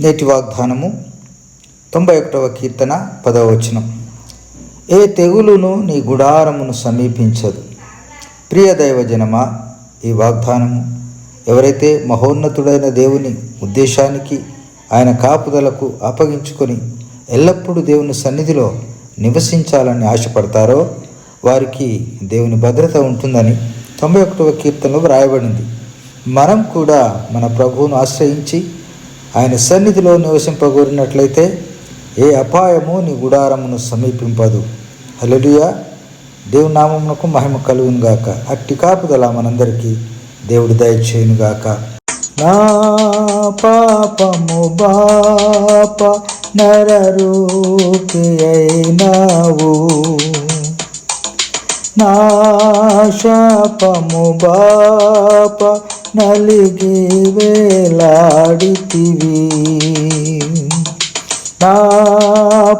నేటి వాగ్దానము తొంభై ఒకటవ కీర్తన పదవ వచనం. ఏ తెగులును నీ గుడారమును సమీపించదు. ప్రియ దైవజనమా ఈ వాగ్దానము ఎవరైతే మహోన్నతుడైన దేవుని ఉద్దేశానికి ఆయన కాపుదలకు అప్పగించుకొని ఎల్లప్పుడూ దేవుని సన్నిధిలో నివసించాలని ఆశపడతారో వారికి దేవుని భద్రత ఉంటుందని తొంభై ఒకటవ కీర్తనలో వ్రాయబడింది. మనం కూడా మన ప్రభువును ఆశ్రయించి ఆయన సన్నిధిలో నివసింపగోరినట్లయితే ఏ అపాయము నీ గుడారమును సమీపింపదు. హల్లెలూయా. దేవునామమునకు మహిమ కలుగునుగాక. అట్టి కాపుదల మనందరికీ దేవుడు దయచేయునుగాక నా పాపము బాప నరరూపి అయినావు. నా శాపము బాప నలిగి వేలాడితివి. నా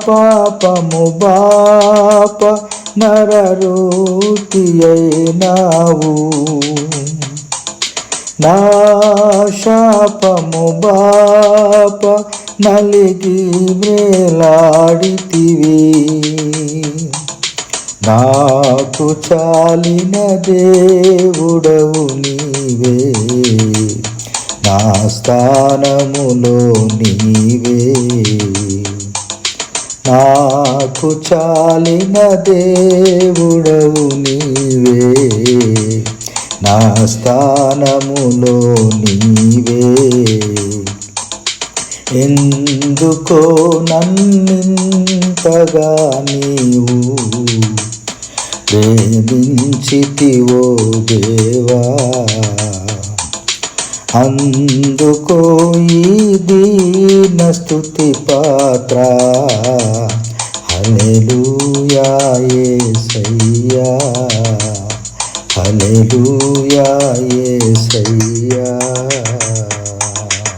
పాపము బాప నరరూతి అయినావు. నా శాపము బాప నలిగి వేలాడితివి. నాకు చాలిన దేవుడవు నీవే. నా స్థానములో నీవే. నాకు చాలిన దేవుడవు నీవే. నా స్థానములో నీవే. ఎందుకో నన్నింతగా నీవు ప్రేమించితివో దేవా. అందుకో ఈ దీన స్థుతి పాత్ర. హల్లెలూయా యేసయ్యా హల్లెలూయా యేసయ్యా